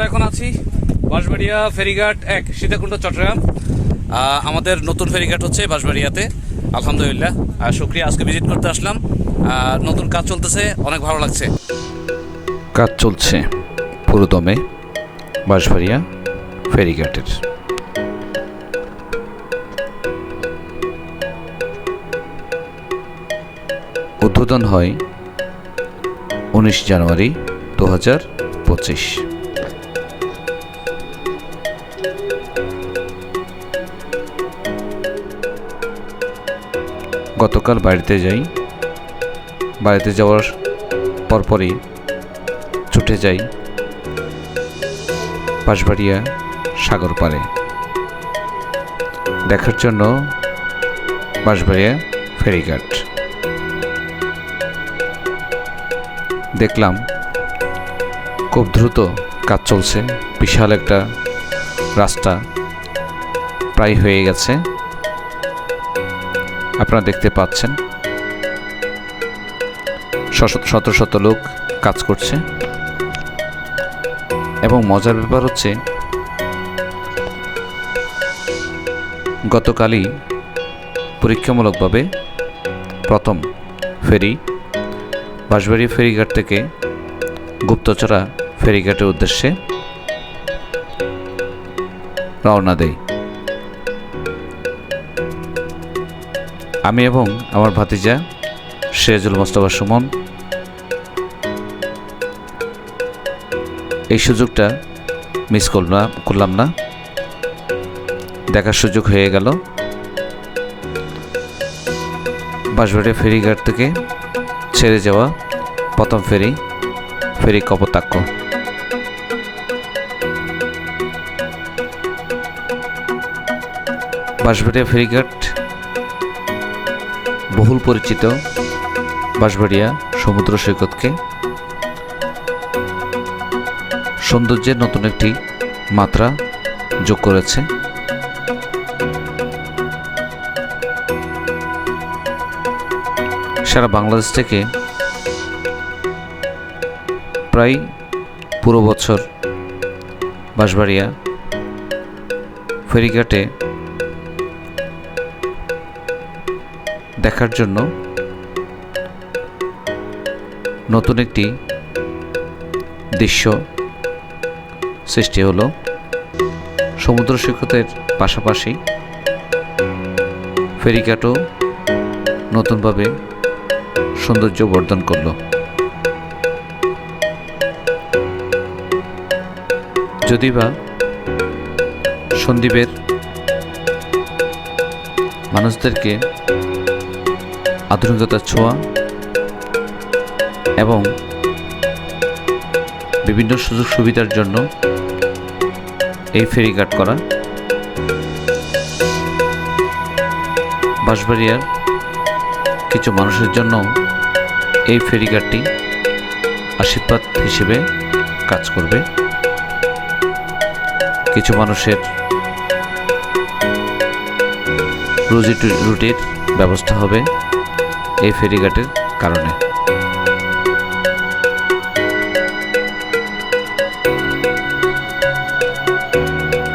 আমরা এখন আছি বাঁশবাড়িয়া ফেরিঘাট এক সীতাকুণ্ড, চট্টগ্রাম। আমাদের নতুন ফেরিঘাট হচ্ছে বাঁশবাড়িয়াতে। আলহামদুলিল্লাহ। আর শুক্রিয়া, আজকে ভিজিট করতে আসলাম। নতুন কাজ চলতেছে, অনেক ভালো লাগছে। কাজ চলছে পুরোদমে বাঁশবাড়িয়া ফেরিঘাটের। উদ্বোধন হয় উনিশ জানুয়ারি দু হাজার পঁচিশ। গতকাল বাড়িতে যাই। বাড়িতে যাওয়ার পরপরই ছুটে যাই বাঁশবাড়িয়া সাগর পাড়ে। দেখার জন্য বাঁশবাড়িয়া ফেরিঘাট। দেখলাম খুব দ্রুত কাজ চলছে। বিশাল একটা রাস্তা প্রায় হয়ে গেছে। আপনারা দেখতে পাচ্ছেন। শত- শত লোক কাজ করছে। এবং মজার ব্যাপার হচ্ছে, গতকালই পরীক্ষামূলকভাবে প্রথম ফেরি, বাঁশবাড়ি ফেরিঘাট থেকে গুপ্তচরা ফেরিঘাটের উদ্দেশ্যে রওনা দেয়। আমি এবং আমার ভাতিজা সিরাজুল মোস্তফা সুমন এই সুযোগটা মিস করলাম করলাম না। দেখার সুযোগ হয়ে গেল। বাঁশবাড়িয়া ফেরিঘাট থেকে ছেড়ে যাওয়া প্রথম ফেরি ফেরি কপোতাক্ষ। বাঁশবাড়িয়া ফেরিঘাট বহুল পরিচিত বাঁশবাড়িয়া সমুদ্র সৈকতকে সৌন্দর্যের নতুন একটি মাত্রা যোগ করেছে। সারা বাংলাদেশ থেকে প্রায় পুরো বছর বাঁশবাড়িয়া ফেরিঘাটে দেখার জন্য নতুন একটি দৃশ্য সৃষ্টি হলো সমুদ্র সৈকতের পাশাপাশি ফেরিঘাটও নতুনভাবে সৌন্দর্য বর্ধন করল। যদি বা সন্দীপের মানুষদেরকে আধুনিকতার ছোঁয়া এবং বিভিন্ন সুযোগ সুবিধার জন্য এই ফেরি ফেরিঘাট করা। বাঁশবাড়িয়ার কিছু মানুষের জন্য এই ফেরিঘাটটি আশীর্বাদ হিসেবে কাজ করবে। কিছু মানুষের রুজি রুটির ব্যবস্থা হবে। এই ফেরিঘাটের কারণে।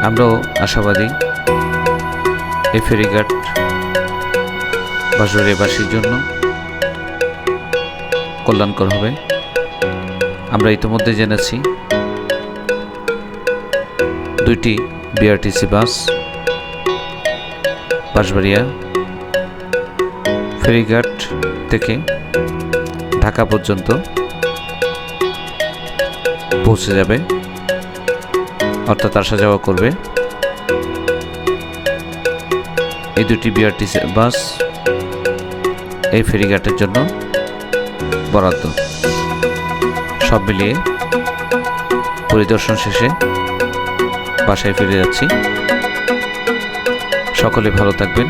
আমরাও আশাবাদী এই ফেরিঘাট বাসুরিয়াবাসীর জন্য কল্যাণকর হবে। আমরা ইতিমধ্যে জেনেছি দুইটি বিআরটিসি বাস, বাঁশবাড়িয়া ফেরিঘাট থেকে ঢাকা পর্যন্ত পৌঁছে যাবে। অর্থাৎ আসা যাওয়া করবে। এই দুটি বিআরটিসি বাস এই ফেরিঘাটের জন্য বরাদ্দ। সব মিলিয়ে পরিদর্শন শেষে বাসায় ফিরে যাচ্ছি। সকলে ভালো থাকবেন।